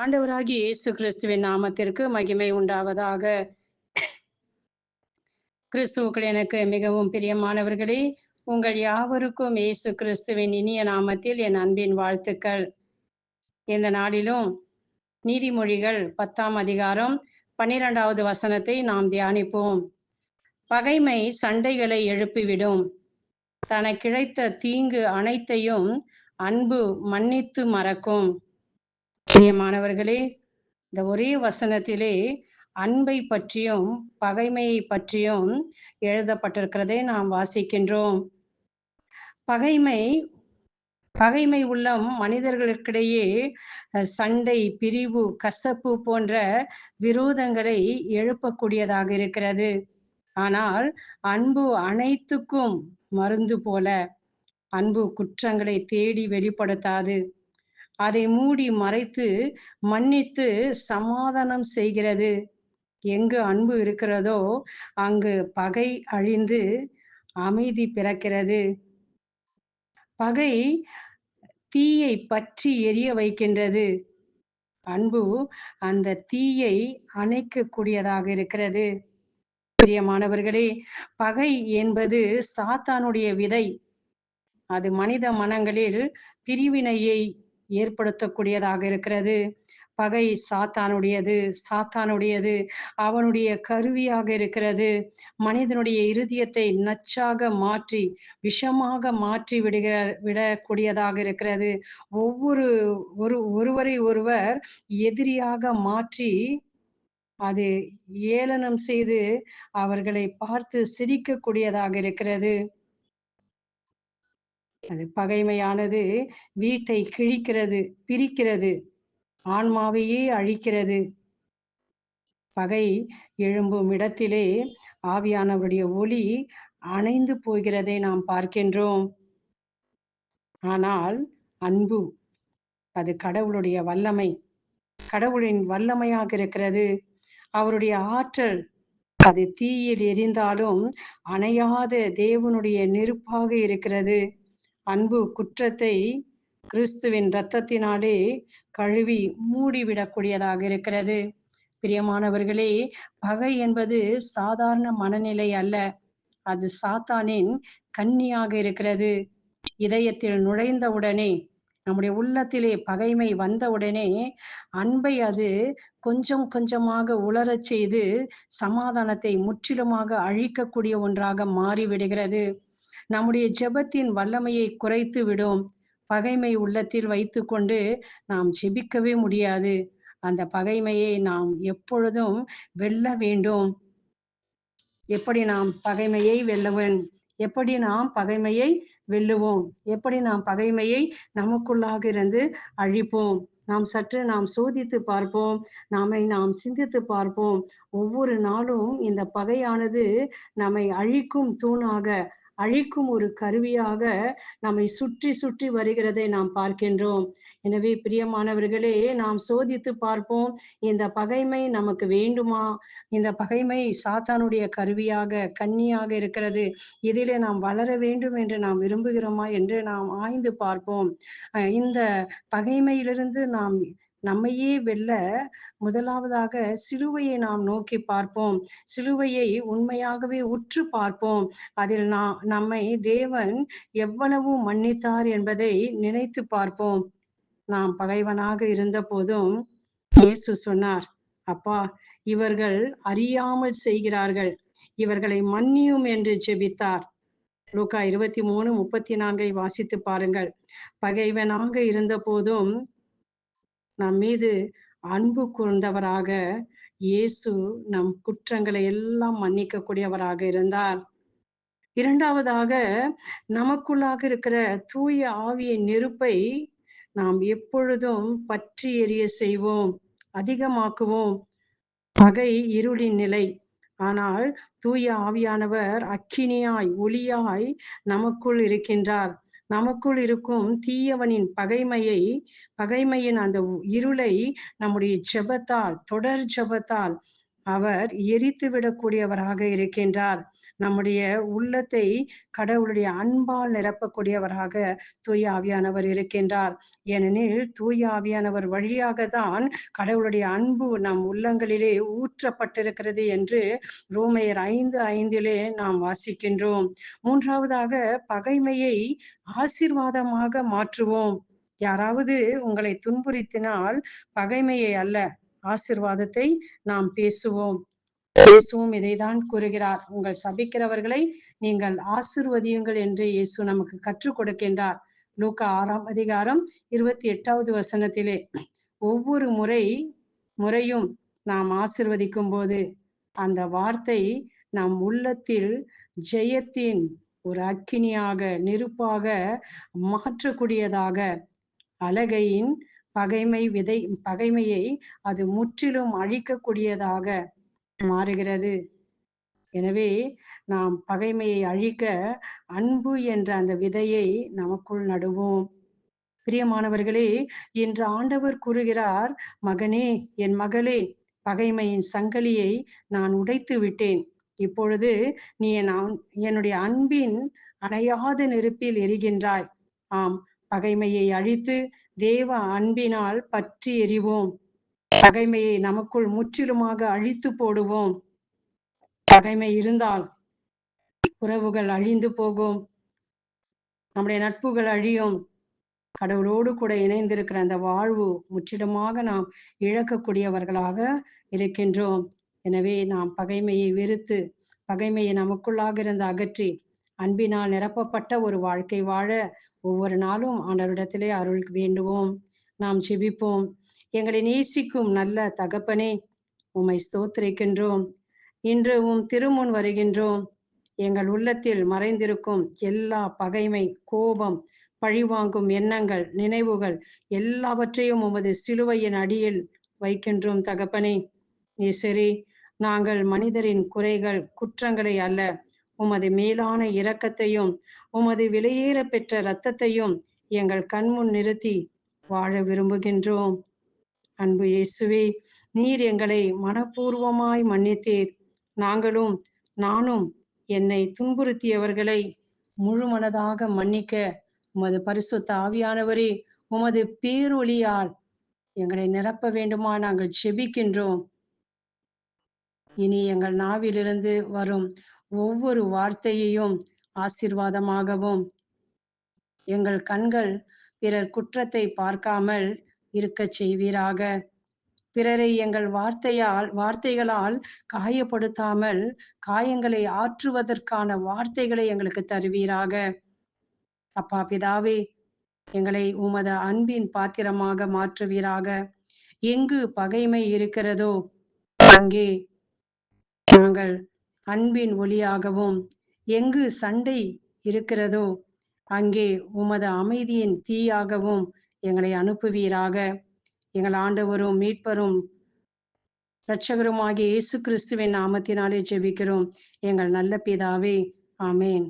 ஆண்டவராகி இயேசு கிறிஸ்துவின் நாமத்திற்கு மகிமை உண்டாவதாக. கிறிஸ்துவுக்கள் எனக்கு மிகவும் பிரியமானவர்களே உங்கள் யாவருக்கும் இயேசு கிறிஸ்துவின் இனிய நாமத்தில் என் அன்பின் வாழ்த்துக்கள். இந்த நாளிலும் நீதிமொழிகள் பத்தாம் அதிகாரம் பன்னிரெண்டாவது வசனத்தை நாம் தியானிப்போம். பகைமை சண்டைகளை எழுப்பிவிடும். தனக்கிழைத்த தீங்கு அனைத்தையும் அன்பு மன்னித்து மறக்கும். பிரியமானவர்களே இந்த ஒரே வசனத்திலே அன்பை பற்றியும் பகைமையை பற்றியும் எழுதப்பட்டிருக்கிறதை நாம் வாசிக்கின்றோம். பகைமை பகைமை உள்ளம் மனிதர்களுக்கிடையே சண்டை பிரிவு கசப்பு போன்ற விரோதங்களை எழுப்பக்கூடியதாக இருக்கிறது. ஆனால் அன்பு அனைத்துக்கும் மருந்து போல. அன்பு குற்றங்களை தேடி வெளிப்படுத்தாது. அதை மூடி மறைத்து மன்னித்து சமாதானம் செய்கிறது. எங்கு அன்பு இருக்கிறதோ அங்கு பகை அழிந்து அமைதி பிறக்கிறது. பகை தீயை பற்றி எரிய வைக்கின்றது. அன்பு அந்த தீயை அணைக்கக்கூடியதாக இருக்கிறது. பிரியமானவர்களே பகை என்பது சாத்தானுடைய விதை. அது மனித மனங்களில் பிரிவினையை ஏற்படுத்தக்கூடியதாக இருக்கிறது. பகை சாத்தானுடையது சாத்தானுடையது அவனுடைய கருவியாக இருக்கிறது. மனிதனுடைய இருதயத்தை நச்சாக மாற்றி விஷமாக மாற்றி விடுகிற விடக்கூடியதாக இருக்கிறது. ஒவ்வொரு ஒரு ஒருவரை ஒருவர் எதிரியாக மாற்றி அது ஏளனம் செய்து அவர்களை பார்த்து சிரிக்கக்கூடியதாக இருக்கிறது. அது பகைமையானது வீட்டை கிழிக்கிறது பிரிக்கிறது ஆன்மாவையே அழிக்கிறது. பகை எழும்பும் இடத்திலே ஆவியானவருடைய ஒளி அணைந்து போகிறதை நாம் பார்க்கின்றோம். ஆனால் அன்பு அது கடவுளுடைய வல்லமை. கடவுளின் வல்லமையாக இருக்கிறது. அவருடைய ஆற்றல் அது தீயில் எரிந்தாலும் அணையாத தேவனுடைய நெருப்பாக இருக்கிறது. அன்பு குற்றத்தை கிறிஸ்துவின் இரத்தத்தினாலே கழுவி மூடிவிடக்கூடியதாக இருக்கிறது. பிரியமானவர்களே பகை என்பது சாதாரண மனநிலை அல்ல. அது சாத்தானின் கன்னியாக இருக்கிறது. இதயத்தில் நுழைந்தவுடனே நம்முடைய உள்ளத்திலே பகைமை வந்தவுடனே அன்பை அது கொஞ்சம் கொஞ்சமாக உலரச் செய்து சமாதானத்தை முற்றிலுமாக அழிக்கக்கூடிய ஒன்றாக மாறிவிடுகிறது. நம்முடைய ஜெபத்தின் வல்லமையை குறைத்து விடும். பகைமை உள்ளத்தில் வைத்துக்கொண்டு நாம் ஜெபிக்கவே முடியாது. அந்த பகைமையை நாம் எப்பொழுதும் வெல்ல வேண்டும். எப்படி நாம் பகைமையை வெல்லவன் எப்படி நாம் பகைமையை வெல்லுவோம்? எப்படி நாம் பகைமையை நமக்குள்ளாக இருந்து அழிப்போம்? நாம் சற்று நாம் சோதித்து பார்ப்போம். நாமை நாம் சிந்தித்து பார்ப்போம். ஒவ்வொரு நாளும் இந்த பகையானது நம்மை அழிக்கும் தூணாக அழிக்கும் ஒரு கருவியாக நம்மை சுற்றி சுற்றி வருகிறதை நாம் பார்க்கின்றோம். எனவே பிரியமானவர்களே நாம் சோதித்து பார்ப்போம் இந்த பகைமை நமக்கு வேண்டுமா? இந்த பகைமை சாத்தானுடைய கருவியாக கன்னியாக இருக்கிறது. இதிலே நாம் வளர வேண்டும் என்று நாம் விரும்புகிறோமா என்று நாம் ஆய்ந்து பார்ப்போம். இந்த பகைமையிலிருந்து நாம் நம்மையே வெல்ல முதலாவதாக சிலுவையை நாம் நோக்கி பார்ப்போம். சிலுவையை உண்மையாகவே உற்று பார்ப்போம். அதில் நாம் நம்மை தேவன் எவ்வளவு மன்னித்தார் என்பதை நினைத்து பார்ப்போம். நாம் பகைவனாக இருந்த போதும் இயேசு சொன்னார் அப்பா இவர்கள் அறியாமல் செய்கிறார்கள். இவர்களை மன்னியும் என்று ஜெபித்தார். லூக்கா இருபத்தி மூணு முப்பத்தி நான்கை வாசித்து பாருங்கள். பகைவனாக இருந்த போதும் நம் மீது அன்பு கூர்ந்தவராக இயேசு நம் குற்றங்களை எல்லாம் மன்னிக்கக்கூடியவராக இருந்தார். இரண்டாவதாக நமக்குள்ளாக இருக்கிற தூய ஆவியின் நெருப்பை நாம் எப்பொழுதும் பற்றி எரிய செய்வோம் அதிகமாக்குவோம். பகை இருளின் நிலை. ஆனால் தூய ஆவியானவர் அக்கினியாய் ஒளியாய் நமக்குள் இருக்கின்றார். நமக்குள் இருக்கும் தீயவனின் பகைமையை பகைமையின் அந்த இருளை நம்முடைய ஜெபத்தால் தொடர் ஜெபத்தால் அவர் எரித்து விடக்கூடியவராக இருக்கின்றார். நம்முடைய உள்ளத்தை கடவுளுடைய அன்பால் நிரப்பக்கூடியவராக தூய ஆவியானவர் இருக்கின்றார். ஏனெனில் தூய ஆவியானவர் வழியாக தான் கடவுளுடைய அன்பு நம் உள்ளங்களிலே ஊற்றப்பட்டிருக்கிறது என்று ரோமையர் ஐந்து ஐந்திலே நாம் வாசிக்கின்றோம். மூன்றாவதாக பகைமையை ஆசிர்வாதமாக மாற்றுவோம். யாராவது உங்களை துன்புறுத்தினால் பகைமையை அல்ல ஆசிர்வாதத்தை நாம் பேசுவோம். இயேசுவும் இதைதான் கூறுகிறார். உங்கள் சபிக்கிறவர்களை நீங்கள் ஆசிர்வதியுங்கள் என்று இயேசு நமக்கு கற்றுக் கொடுக்கின்றார். லூக்கா ஆறாம் அதிகாரம் இருபத்தி எட்டாவது வசனத்திலே ஒவ்வொரு முறை முறையும் நாம் ஆசிர்வதிக்கும் போது அந்த வார்த்தை நம் உள்ளத்தில் ஜெயத்தின் ஒரு அக்கினியாக நெருப்பாக மாற்றக்கூடியதாக அழகையின் பகைமை விதை பகைமையை அது முற்றிலும் அழிக்கக்கூடியதாக மாறுகிறது. எனவே நாம் பகைமையை அழிக்க அன்பு என்ற அந்த விதையை நமக்குள் நடுவோம். பிரியமானவர்களே இன்று ஆண்டவர் கூறுகிறார் மகனே என் மகளே பகைமையின் சங்கலியை நான் உடைத்து விட்டேன். இப்பொழுது நீ என் என்னுடைய அன்பின் அணையாத நெருப்பில் எரிகின்றாய். ஆம் பகைமையை அழித்து தேவ அன்பினால் பற்றி எறிவோம் பகைமையை நமக்குள் முற்றிலுமாக அழித்து போடுவோம். பகைமை இருந்தால் உறவுகள் அழிந்து போகும். நம்முடைய நட்புகள் அழியும். கடவுளோடு கூட இணைந்திருக்கிற அந்த வாழ்வு முற்றிலுமாக நாம் இழக்கக்கூடியவர்களாக இருக்கின்றோம். எனவே நாம் பகைமையை வெறுத்து பகைமையை நமக்குள்ளாக இருந்து அகற்றி அன்பினால் நிரப்பப்பட்ட ஒரு வாழ்க்கை வாழ ஒவ்வொரு நாளும் ஆண்டவரிடத்திலே அருள் வேண்டுவோம். நாம் செபிப்போம் எங்களை நேசிக்கும் நல்ல தகப்பனே உம்மை ஸ்தோத்திரிக்கின்றோம். இன்று உம் திருமுன் வருகின்றோம். எங்கள் உள்ளத்தில் மறைந்திருக்கும் எல்லா பகைமை கோபம் பழிவாங்கும் எண்ணங்கள் நினைவுகள் எல்லாவற்றையும் உமது சிலுவையின் அடியில் வைக்கின்றோம் தகப்பனே. நீ சரி நாங்கள் மனிதரின் குறைகள் குற்றங்களை அல்ல. உமது மேலான இரக்கத்தையும் உமது விலையேற பெற்ற இரத்தத்தையும் எங்கள் கண்முன் நிறுத்தி வாழ விரும்புகின்றோம். அன்பு இயேசுவே நீர் எங்களை மனப்பூர்வமாய் மன்னித்தீர். நாங்களும் நானும் என்னை துன்புறுத்தியவர்களை முழு மனதாக மன்னிக்க உமது பரிசுத்த ஆவியானவரே உமது பேரொழியால் எங்களை நிரப்ப வேண்டுமா நாங்கள் செபிக்கின்றோம் இனி எங்கள் நாவிலிருந்து வரும் ஒவ்வொரு வார்த்தையையும் ஆசிர்வாதமாகவும் எங்கள் கண்கள் பிறர் குற்றத்தை பார்க்காமல் இருக்க செய்வீராக. பிறரை எங்கள் வார்த்தையால் வார்த்தைகளால் காயப்படுத்தாமல் காயங்களை ஆற்றுவதற்கான வார்த்தைகளை எங்களுக்கு தருவீராக. அப்பா பிதாவே எங்களை உமது அன்பின் பாத்திரமாக மாற்றுவீராக. எங்கு பகைமை இருக்கிறதோ அங்கே நாங்கள் அன்பின் ஒளியாகவும் எங்கு சண்டை இருக்கிறதோ அங்கே உமது அமைதியின் தீயாகவும் எங்களை அனுப்புவீராக. எங்கள் ஆண்டவரும் மீட்பரும் இரட்சகருமாகிய இயேசு கிறிஸ்துவின் நாமத்தினாலே ஜெபிக்கிறோம். எங்கள் நல்ல பிதாவே ஆமேன்.